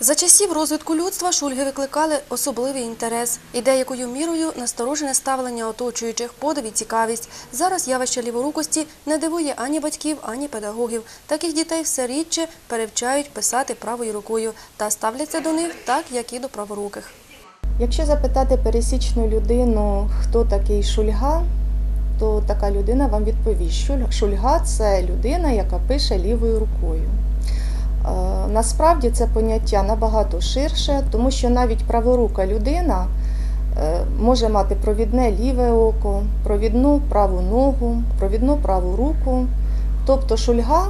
За часів розвитку людства шульги викликали особливий інтерес і деякою мірою насторожене ставлення оточуючих, подив і цікавість. Зараз явище ліворукості не дивує ані батьків, ані педагогів. Таких дітей все рідше перевчають писати правою рукою та ставляться до них так, як і до праворуких. Якщо запитати пересічну людину, хто такий шульга, то така людина вам відповість, що шульга це людина, яка пише лівою рукою. Е, Насправді це поняття набагато ширше, тому що навіть праворука людина е, може мати провідне ліве око, провідну праву ногу, провідну праву руку. Тобто шульга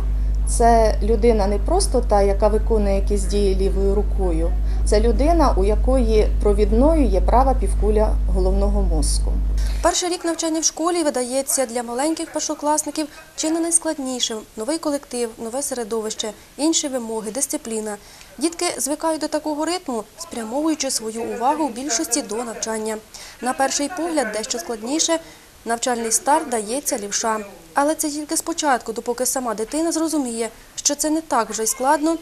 це людина не просто та, яка виконує якісь дії лівою рукою, це людина, у якої провідною є права півкуля головного мозку. Перший рік навчання в школі видається для маленьких першокласників чи не найскладнішим. Новий колектив, нове середовище, інші вимоги, дисципліна. Дітки звикають до такого ритму, спрямовуючи свою увагу в більшості до навчання. На перший погляд, дещо складніше, навчальний старт дається лівша. Але це тільки спочатку, допоки сама дитина зрозуміє, що це не так вже й складно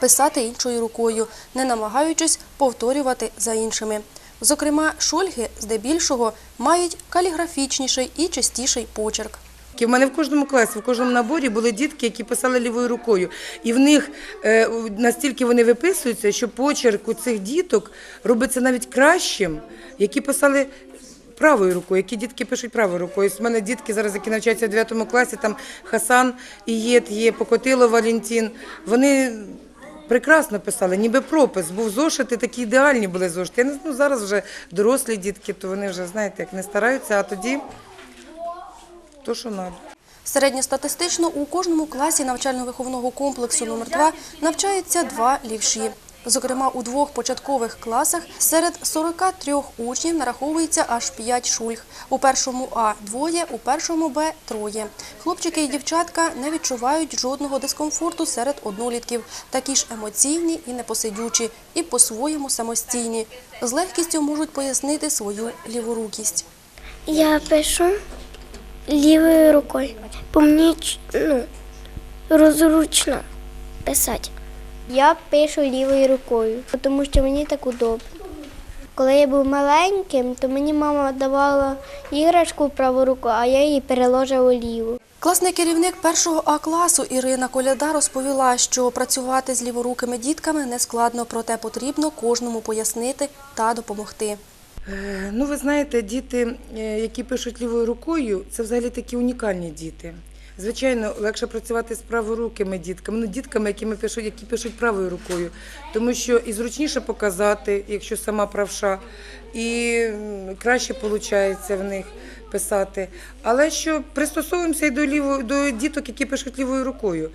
писати іншою рукою, не намагаючись повторювати за іншими. Зокрема, шульги здебільшого мають каліграфічніший і чистіший почерк. У мене в кожному класі, в кожному наборі були дітки, які писали лівою рукою. І в них е, настільки вони виписуються, що почерк у цих діток робиться навіть кращим, які писали правою рукою, які дітки пишуть правою рукою. У мене дітки зараз, які навчаються в 9 класі, там Хасан Ієт, є Покотило Валентин. Вони прекрасно писали, ніби пропис. Був зошити, такі ідеальні були зошити. Я зараз вже дорослі дітки, то вони вже, знаєте, як не стараються, а тоді то, що треба. Середньостатистично у кожному класі навчально-виховного комплексу номер 2 навчаються два лівші. Зокрема, у двох початкових класах серед 43 учнів нараховується аж 5 шульг. У першому А – двоє, у першому Б – троє. Хлопчики і дівчатка не відчувають жодного дискомфорту серед однолітків. Такі ж емоційні і непосидючі, і по-своєму самостійні. З легкістю можуть пояснити свою ліворукість. Я пишу лівою рукою, бо мені ну, розручно писати. Я пишу лівою рукою, тому що мені так удобно. Коли я був маленьким, то мені мама давала іграшку в праву руку, а я її переложив у ліву. Класний керівник першого А класу Ірина Коляда розповіла, що працювати з ліворукими дітками не складно, проте потрібно кожному пояснити та допомогти. Е, Ну, ви знаєте, діти, е, які пишуть лівою рукою, це взагалі такі унікальні діти. Звичайно, легше працювати з праворукими дітками, ну, дітками, які пишуть, які пишуть правою рукою, тому що і зручніше показати, якщо сама правша, і краще виходить в них писати. Але що пристосовуємося і до ліво, до діток, які пишуть лівою рукою.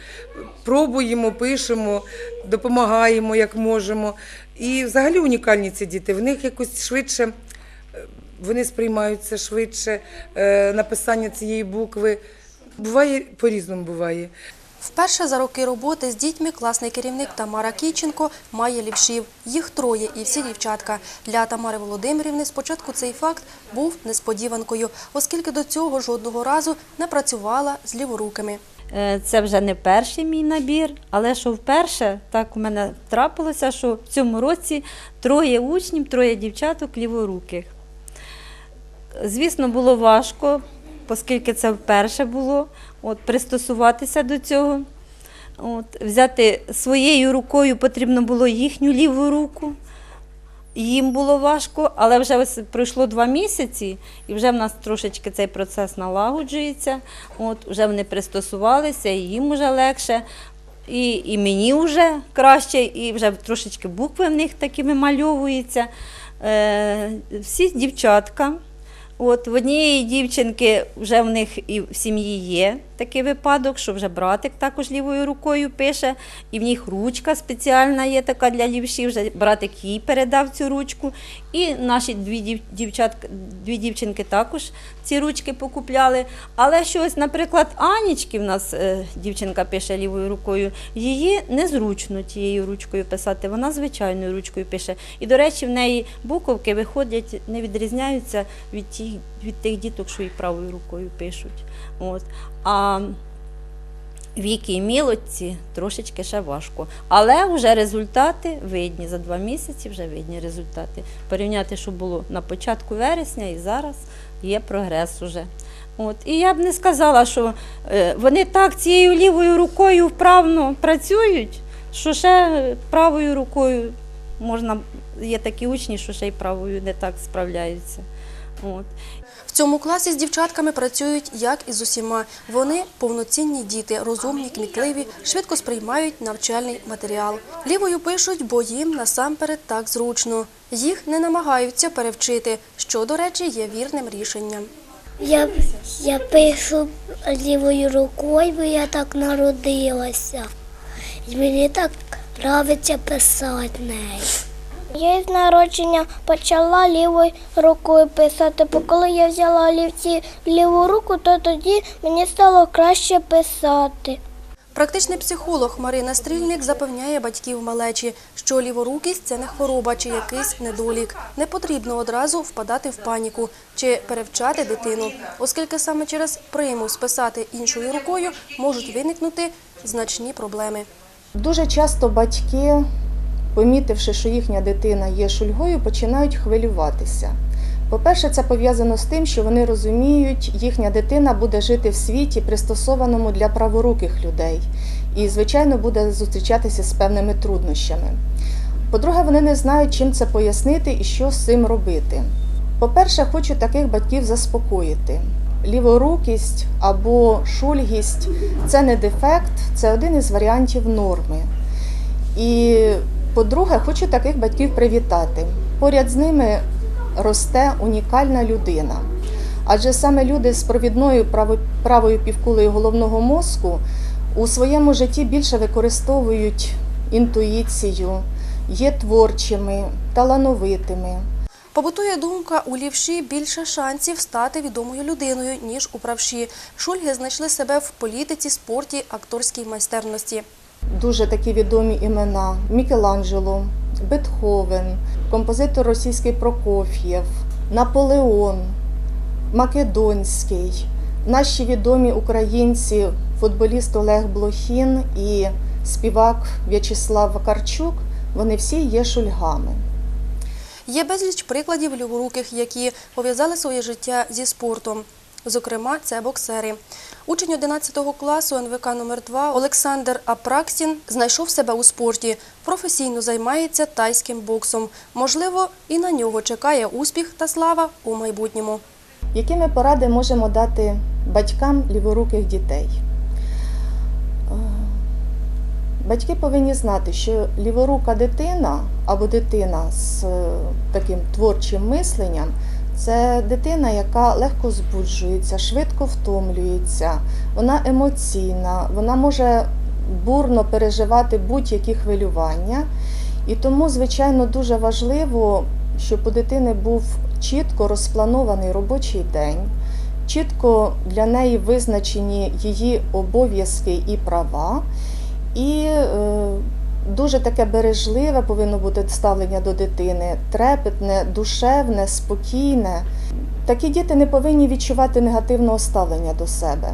Пробуємо, пишемо, допомагаємо як можемо. І взагалі унікальні ці діти. В них якось швидше е, вони сприймаються швидше е, написання цієї букви. Буває по-різному буває. Вперше за роки роботи з дітьми класний керівник Тамара Кійченко має лівшів. Їх троє і всі дівчатка. Для Тамари Володимирівни спочатку цей факт був несподіванкою, оскільки до цього жодного разу не працювала з ліворукими. Е, Це вже не перший мій набір, але що вперше так у мене трапилося, що в цьому році троє учнів, троє дівчаток ліворуких. Звісно, було важко, оскільки це вперше було, от, пристосуватися до цього. От, взяти своєю рукою потрібно було їхню ліву руку. Їм було важко, але вже ось пройшло два місяці, і вже в нас трошечки цей процес налагоджується. От, вже вони пристосувалися, і їм вже легше, і, і мені вже краще, і вже трошечки букви в них такі вимальовуються. Е, всі дівчатка. От в однієї дівчинки вже в них і в сім'ї є такий випадок, що вже братик також лівою рукою пише, і в них ручка спеціальна є така для лівшів. Вже братик їй передав цю ручку. І наші дві дівчатки, дві дівчинки також ці ручки покупляли. Але щось, наприклад, Анічки в нас е, дівчинка пише лівою рукою, її незручно тією ручкою писати, вона звичайною ручкою пише. І, до речі, в неї буковки виходять, не відрізняються від, ті, від тих діток, що і правою рукою пишуть. От. А віки і мілоці трошечки ще важко. Але вже результати видні. За два місяці вже видні результати. Порівняти, що було на початку вересня і зараз є прогрес уже. От. І я б не сказала, що е, вони так цією лівою рукою вправно працюють, що ще правою рукою можна, є такі учні, що ще й правою не так справляються. От. В цьому класі з дівчатками працюють як і з усіма. Вони повноцінні діти, розумні, кмітливі, швидко сприймають навчальний матеріал. Лівою пишуть, бо їм насамперед так зручно. Їх не намагаються перевчити, що, до речі, є вірним рішенням. Я, я пишу лівою рукою, бо я так народилася. І мені так подобається писати нею. Я з народження почала лівою рукою писати, бо коли я взяла олівці в ліву руку, то тоді мені стало краще писати. Практичний психолог Марина Стрільник запевняє батьків малечі, що ліворукість – це не хвороба чи якийсь недолік. Не потрібно одразу впадати в паніку чи перевчати дитину, оскільки саме через примус писати іншою рукою можуть виникнути значні проблеми. Дуже часто батьки, помітивши, що їхня дитина є шульгою, починають хвилюватися. По-перше, це пов'язано з тим, що вони розуміють, їхня дитина буде жити в світі, пристосованому для праворуких людей, і, звичайно, буде зустрічатися з певними труднощами. По-друге, вони не знають, чим це пояснити і що з цим робити. По-перше, хочу таких батьків заспокоїти. Ліворукість або шульгість це не дефект, це один із варіантів норми. І по-друге, хочу таких батьків привітати. Поряд з ними росте унікальна людина. Адже саме люди з провідною правою півкулею головного мозку у своєму житті більше використовують інтуїцію, є творчими, талановитими. Побутує думка, у лівші більше шансів стати відомою людиною, ніж у правші. Шульги знайшли себе в політиці, спорті, акторській майстерності. Дуже такі відомі імена: Мікеланджело, Бетховен, композитор російський Прокоф'єв, Наполеон, Македонський, наші відомі українці, футболіст Олег Блохін і співак В'ячеслав Вакарчук. Вони всі є шульгами. Є безліч прикладів ліворуких, які пов'язали своє життя зі спортом. Зокрема, це боксери. Учень 11 класу НВК номер 2 Олександр Апраксін знайшов себе у спорті. Професійно займається тайським боксом. Можливо, і на нього чекає успіх та слава у майбутньому. Які ми поради можемо дати батькам ліворуких дітей? Е, Батьки повинні знати, що ліворука дитина або дитина з е, таким творчим мисленням це дитина, яка легко збуджується, швидко втомлюється, вона емоційна, вона може бурно переживати будь-які хвилювання. І тому, звичайно, дуже важливо, щоб у дитини був чітко розпланований робочий день, чітко для неї визначені її обов'язки і права. І е, дуже таке бережливе повинно бути ставлення до дитини, трепетне, душевне, спокійне. Такі діти не повинні відчувати негативного ставлення до себе.